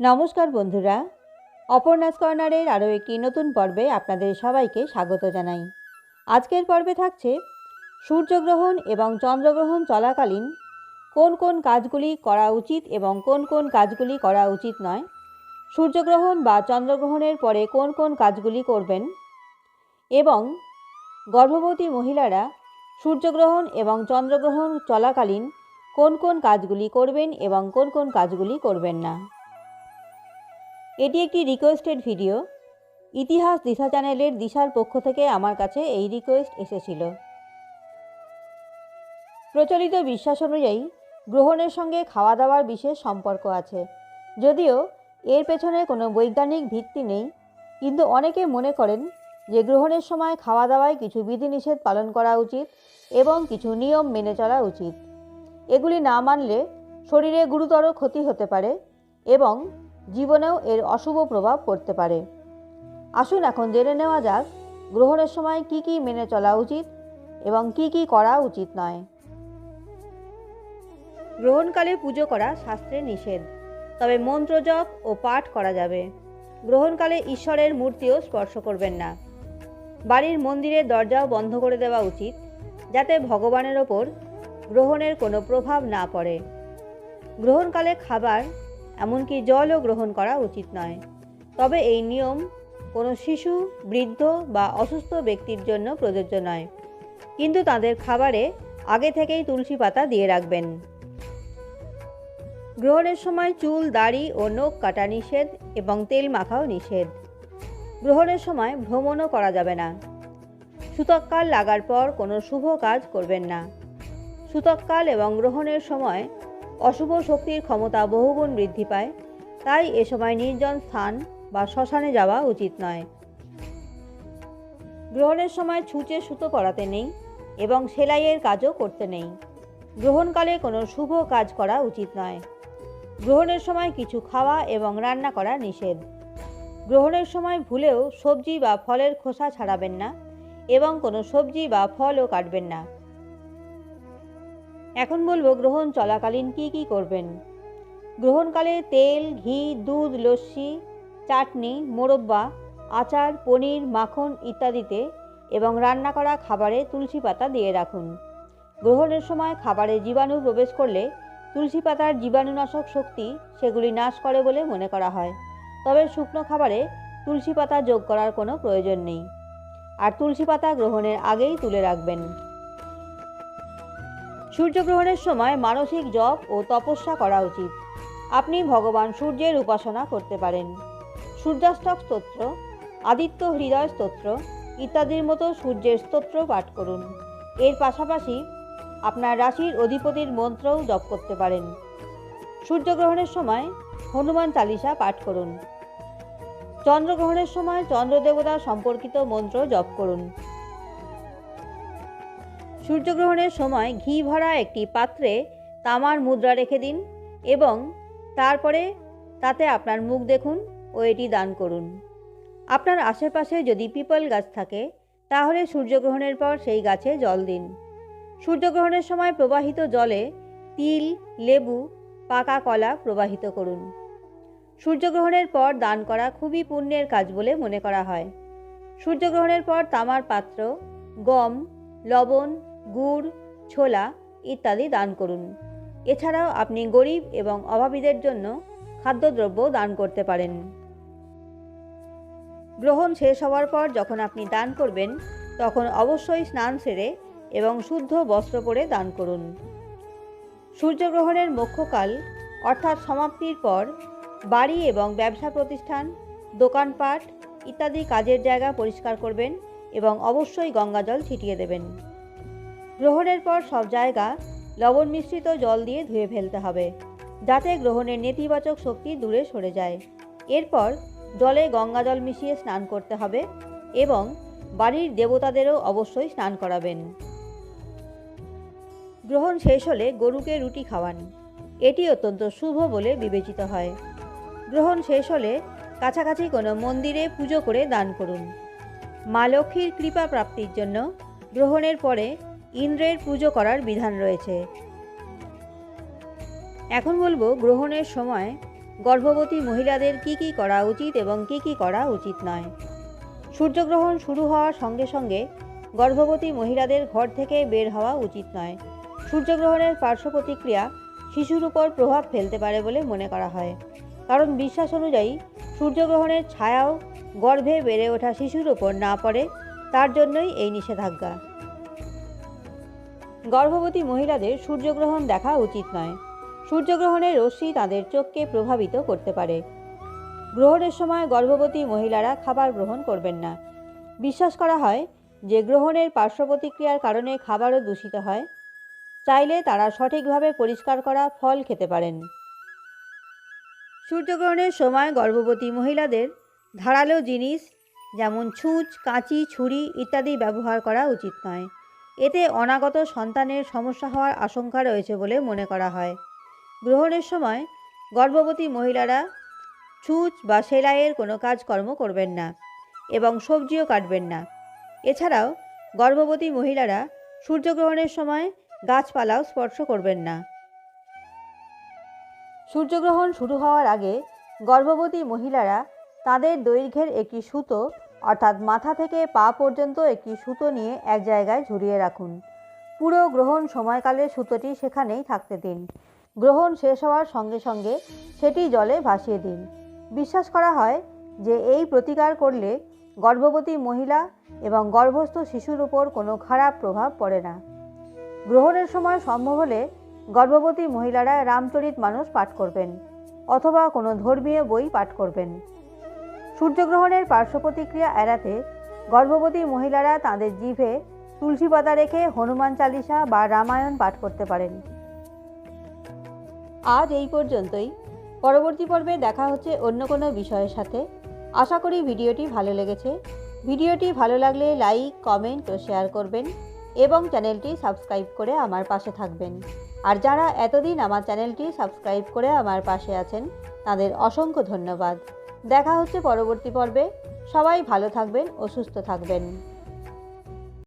নমস্কার বন্ধুরা। অপর্ণাস কর্নারের আরও একটি নতুন পর্বে আপনাদের সবাইকে স্বাগত জানাই। আজকের পর্বে থাকছে, সূর্যগ্রহণ এবং চন্দ্রগ্রহণ চলাকালীন কোন কোন কাজগুলি করা উচিত এবং কোন কোন কাজগুলি করা উচিত নয়, সূর্যগ্রহণ বা চন্দ্রগ্রহণের পরে কোন কোন কাজগুলি করবেন এবং গর্ভবতী মহিলারা সূর্যগ্রহণ এবং চন্দ্রগ্রহণ চলাকালীন কোন কোন কাজগুলি করবেন এবং কোন কোন কাজগুলি করবেন না। এটি একটি রিকোয়েস্টেড ভিডিও ইতিহাস দিশা চ্যানেলের দিশার পক্ষ থেকে আমার কাছে এই রিকোয়েস্ট এসেছিল। প্রচলিত বিশ্বাস অনুযায়ী, গ্রহণের সঙ্গে খাওয়া দাওয়ার বিশেষ সম্পর্ক আছে। যদিও, এর পেছনে কোনো বৈজ্ঞানিক ভিত্তি নেই, কিন্তু অনেকে মনে করেন যে গ্রহণের সময় খাওয়া দাওয়ায় কিছু বিধিনিষেধ পালন করা উচিত এবং কিছু নিয়ম মেনে চলা উচিত। এগুলি না মানলে শরীরে গুরুতর ক্ষতি হতে পারে এবং জীবনেও এর অশুভ প্রভাব পড়তে পারে। আসুন এখন জেনে নেওয়া যাক, গ্রহণের সময় কি কি মেনে চলা উচিত এবং কি কি করা উচিত নয়। গ্রহণকালে পুজো করা শাস্ত্রে নিষেধ, তবে মন্ত্র জপ ও পাঠ করা যাবে। গ্রহণকালে ঈশ্বরের মূর্তিও স্পর্শ করবেন না। বাড়ির মন্দিরের দরজাও বন্ধ করে দেওয়া উচিত, যাতে ভগবানের ওপর গ্রহণের কোনো প্রভাব না পড়ে। গ্রহণকালে খাবার এমনকি জলও গ্রহণ করা উচিত নয়। তবে এই নিয়ম কোনো শিশু, বৃদ্ধ বা অসুস্থ ব্যক্তির জন্য প্রযোজ্য নয়। কিন্তু তাদের খাবারে আগে থেকেই তুলসী পাতা দিয়ে রাখবেন। গ্রহণের সময় চুল, দাড়ি ও নখ কাটা নিষেধ এবং তেল মাখাও নিষেধ। গ্রহণের সময় ভ্রমণও করা যাবে না। সুতককাল লাগার পর কোনো শুভ কাজ করবেন না। সুতককাল এবং গ্রহণের সময় অশুভ শক্তির ক্ষমতা বহুগুণ বৃদ্ধি পায়। তাই এ সময় নির্জন স্থান বা শ্মশানে যাওয়া উচিত নয়। গ্রহণের সময় ছুঁচে সুতো পরাতে নেই এবং সেলাইয়ের কাজও করতে নেই। গ্রহণকালে কোনো শুভ কাজ করা উচিত নয়। গ্রহণের সময় কিছু খাওয়া এবং রান্না করা নিষেধ। গ্রহণের সময় ভুলেও সবজি বা ফলের খোসা ছাড়াবেন না এবং কোনো সবজি বা ফলও কাটবেন না। এখন বলব গ্রহণ চলাকালীন কি কি করবেন? গ্রহণকালে তেল, ঘি, দুধ, লস্যি, চাটনি, মোরব্বা, আচার, পনির, মাখন ইত্যাদিতে এবং রান্না করা খাবারে তুলসী পাতা দিয়ে রাখুন। গ্রহণের সময় খাবারে জীবাণু প্রবেশ করলে তুলসী পাতার জীবাণুনাশক শক্তি সেগুলি নাশ করে বলে মনে করা হয়। তবে শুকনো খাবারে তুলসী পাতা যোগ করার কোনো প্রয়োজন নেই। আর তুলসী পাতা গ্রহণের আগেই তুলে রাখবেন। সূর্যগ্রহণের সময় মানসিক জপ ও তপস্যা করা উচিত। আপনি ভগবান সূর্যের উপাসনা করতে পারেন। সূর্যাষ্টক স্তোত্র, আদিত্য হৃদয় স্তোত্র ইত্যাদির মতো সূর্যের স্তোত্র পাঠ করুন। এর পাশাপাশি আপনার রাশির অধিপতির মন্ত্রও জপ করতে পারেন। সূর্যগ্রহণের সময় হনুমান চালিসা পাঠ করুন। চন্দ্রগ্রহণের সময় চন্দ্রদেবতা সম্পর্কিত মন্ত্র জপ করুন। সূর্যগ্রহণের সময় ঘি ভরা একটি পাত্রে তামার মুদ্রা রেখে দিন এবং তারপরে তাতে আপনার মুখ দেখুন ও এটি দান করুন। আপনার আশেপাশে যদি পিপল গাছ থাকে, তাহলে সূর্যগ্রহণের পর সেই গাছে জল দিন। সূর্যগ্রহণের সময় প্রবাহিত জলে তিল, লেবু, পাকা কলা প্রবাহিত করুন। সূর্যগ্রহণের পর দান করা খুবই পুণ্যের কাজ বলে মনে করা হয়। সূর্যগ্রহণের পর তামার পাত্র, গম, লবণ গুড়, ছোলা ইত্যাদি দান করুন। এছাড়াও আপনি গরিব এবং অভাবীদের জন্য খাদ্যদ্রব্য দান করতে পারেন। গ্রহণ শেষ হওয়ার পর যখন আপনি দান করবেন, তখন অবশ্যই স্নান সেরে এবং শুদ্ধ বস্ত্র পরে দান করুন। সূর্যগ্রহণের মুখ্যকাল অর্থাৎ সমাপ্তির পর, বাড়ি এবং ব্যবসা প্রতিষ্ঠান, দোকানপাট ইত্যাদি কাজের জায়গা পরিষ্কার করবেন এবং অবশ্যই গঙ্গাজল ছিটিয়ে দেবেন। গ্রহণের পর সব জায়গা লবণ মিশ্রিত জল দিয়ে ধুয়ে ফেলতে হবে, যাতে গ্রহণের নেতিবাচক শক্তি দূরে সরে যায়। এরপর জলে গঙ্গা জল মিশিয়ে স্নান করতে হবে এবং বাড়ির দেবতাদেরও অবশ্যই স্নান করাবেন। গ্রহণ শেষ হলে গরুকে রুটি খাওয়ান, এটি অত্যন্ত শুভ বলে বিবেচিত হয়। গ্রহণ শেষ হলে কাছাকাছি কোনো মন্দিরে পুজো করে দান করুন। মা লক্ষ্মীর কৃপা প্রাপ্তির জন্য গ্রহণের পরে ইন্দ্রের পুজো করার বিধান রয়েছে। এখন বলব, গ্রহণের সময় গর্ভবতী মহিলাদের কি কি করা উচিত এবং কি কি করা উচিত নয়। সূর্যগ্রহণ শুরু হওয়ার সঙ্গে সঙ্গে গর্ভবতী মহিলাদের ঘর থেকে বের হওয়া উচিত নয়। সূর্যগ্রহণের পার্শ্ব প্রতিক্রিয়া শিশুর উপর প্রভাব ফেলতে পারে বলে মনে করা হয়। কারণ বিশ্বাস অনুযায়ী সূর্যগ্রহণের ছায়াও গর্ভে বেড়ে ওঠা শিশুর ওপর না পড়ে, তার জন্যই এই নিষেধাজ্ঞা। গর্ভবতী মহিলাদের সূর্যগ্রহণ দেখা উচিত নয়। সূর্যগ্রহণের রশ্মি তাদের চোখকে প্রভাবিত করতে পারে। গ্রহণের সময় গর্ভবতী মহিলারা খাবার গ্রহণ করবেন না। বিশ্বাস করা হয় যে গ্রহণের পার্শ্ব প্রতিক্রিয়ার কারণে খাবারও দূষিত হয়। চাইলে তারা সঠিকভাবে পরিষ্কার করা ফল খেতে পারেন। সূর্যগ্রহণের সময় গর্ভবতী মহিলাদের ধারালো জিনিস যেমন ছুঁচ, কাঁচি, ছুরি ইত্যাদি ব্যবহার করা উচিত নয়। এতে অনাগত সন্তানের সমস্যা হওয়ার আশঙ্কা রয়েছে বলে মনে করা হয়। গ্রহণের সময় গর্ভবতী মহিলারা ছুঁচ বা সেলাইয়ের কোনো কাজকর্ম করবেন না এবং সবজিও কাটবেন না। এছাড়াও গর্ভবতী মহিলারা সূর্যগ্রহণের সময় গাছপালাও স্পর্শ করবেন না। সূর্যগ্রহণ শুরু হওয়ার আগে গর্ভবতী মহিলারা তাদের দৈর্ঘ্যের একটি সুতো অর্থাৎ মাথা থেকে পা পর্যন্ত একটি সুতো নিয়ে এক জায়গায় ঝুলিয়ে রাখুন। পুরো গ্রহণ সময়কালে সুতোটি সেখানেই থাকতে দিন। গ্রহণ শেষ হওয়ার সঙ্গে সঙ্গে সেটি জলে ভাসিয়ে দিন। বিশ্বাস করা হয় যে এই প্রতিকার করলে গর্ভবতী মহিলা এবং গর্ভস্থ শিশুর উপর কোনো খারাপ প্রভাব পড়ে না। গ্রহণের সময় সম্ভব হলে গর্ভবতী মহিলারা রামচরিত মানুষ পাঠ করবেন অথবা কোনো ধর্মীয় বই পাঠ করবেন। সূর্যগ্রহণের পার্শ্ব প্রতিক্রিয়া এড়াতে গর্ভবতী মহিলারা তাদের জিভে তুলসী পাতা রেখে হনুমান চালিসা বা রামায়ণ পাঠ করতে পারেন। আজ এই পর্যন্তই। পরবর্তী পর্বে দেখা হচ্ছে অন্য কোনো বিষয়ের সাথে। আশা করি ভিডিওটি ভালো লেগেছে। ভিডিওটি ভালো লাগলে লাইক, কমেন্ট ও শেয়ার করবেন এবং চ্যানেলটি সাবস্ক্রাইব করে আমার পাশে থাকবেন। আর যারা এতদিন আমার চ্যানেলটি সাবস্ক্রাইব করে আমার পাশে আছেন, তাদের অসংখ্য ধন্যবাদ। দেখা হচ্ছে পরবর্তী পর্বে। সবাই ভালো থাকবেন ও সুস্থ থাকবেন।